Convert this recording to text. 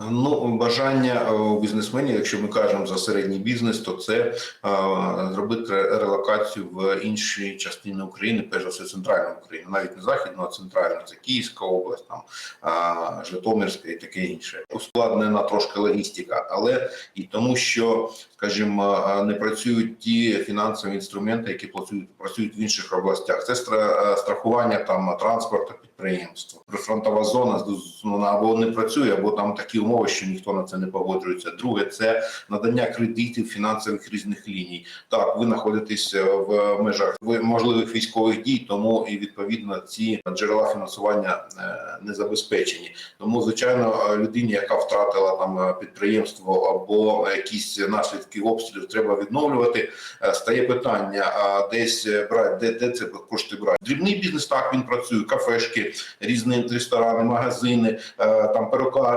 Ну, бажання у бізнесменів, якщо ми кажемо за середній бізнес, то це а, зробити релокацію в інші частини України, перш за все центральну Україну, навіть не західну, а центральну. Це Київська область, там а, Житомирська і таке інше. Ускладнена трошки логістика, але і тому, що, скажімо, не працюють ті фінансові інструменти, які працюють працюють в інших областях. Це страхування там транспорту підприємства. Прифронтова зона вона або не працює, або там такі умови, що ніхто на це не погоджується. Друге, це надання кредитів фінансових різних ліній. Так, ви знаходитесь е, в межах ви- можливих військових дій, тому і відповідно ці джерела фінансування е, не забезпечені. Тому, звичайно, людині, яка втратила там е, підприємство або якісь наслідки обстрілів, треба відновлювати. Е, Стає питання: а десь е, брати, де, де це кошти брати? Дрібний бізнес так він працює, кафешки, різні ресторани, магазини, е, там перукарні.